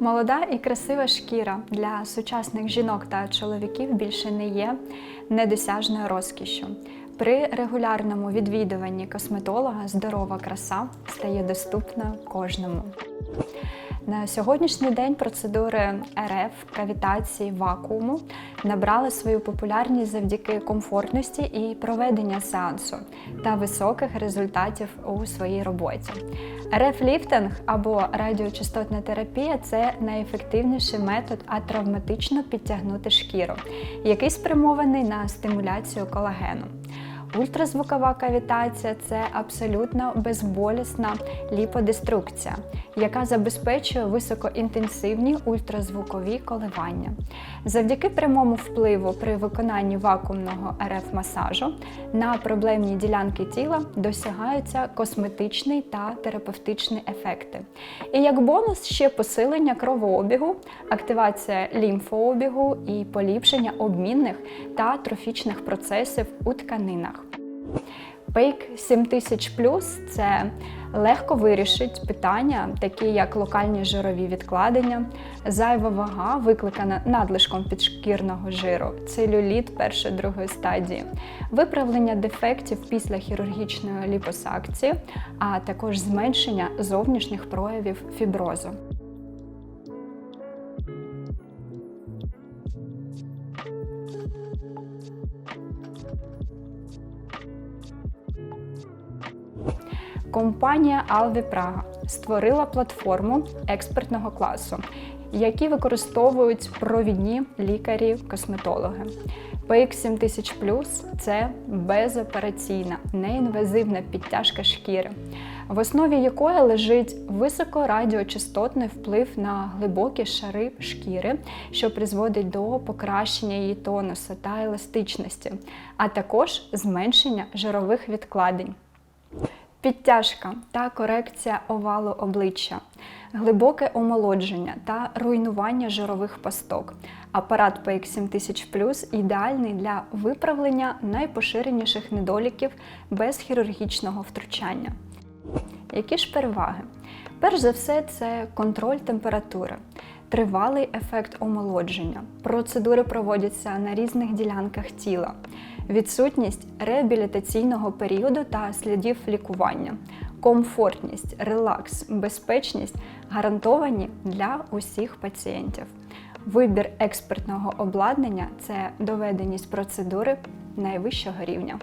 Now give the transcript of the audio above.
Молода і красива шкіра для сучасних жінок та чоловіків більше не є недосяжною розкішшю. При регулярному відвідуванні косметолога здорова краса стає доступна кожному. На сьогоднішній день процедури РФ, кавітації, вакууму набрали свою популярність завдяки комфортності і проведення сеансу та високих результатів у своїй роботі. РФ-ліфтинг або радіочастотна терапія це найефективніший метод атравматично підтягнути шкіру, який спрямований на стимуляцію колагену. Ультразвукова кавітація це абсолютно безболісна ліподеструкція, яка забезпечує високоінтенсивні ультразвукові коливання. Завдяки прямому впливу при виконанні вакуумного РФ-масажу на проблемні ділянки тіла досягаються косметичний та терапевтичний ефекти. І як бонус ще посилення кровообігу, активація лімфообігу і поліпшення обмінних та трофічних процесів у тканинах. Пейк 7000 це легко вирішить питання, такі як локальні жирові відкладення, зайва вага, викликана надлишком підшкірного жиру, целюліт першої другої стадії, виправлення дефектів після хірургічної ліпосакції, а також зменшення зовнішніх проявів фіброзу. Компанія Alvi Praga створила платформу експертного класу, які використовують провідні лікарі-косметологи. PX 7000 це безопераційна, неінвазивна підтяжка шкіри, в основі якої лежить високорадіочастотний вплив на глибокі шари шкіри, що призводить до покращення її тонусу та еластичності, а також зменшення жирових відкладень. Підтяжка та корекція овалу обличчя, глибоке омолодження та руйнування жирових пасток. Апарат PX 7000 ідеальний для виправлення найпоширеніших недоліків без хірургічного втручання. Які ж переваги? Перш за все, це контроль температури, тривалий ефект омолодження. Процедури проводяться на різних ділянках тіла, відсутність реабілітаційного періоду та слідів лікування, комфортність, релакс, безпечність гарантовані для усіх пацієнтів. Вибір експертного обладнання це доведеність процедури найвищого рівня.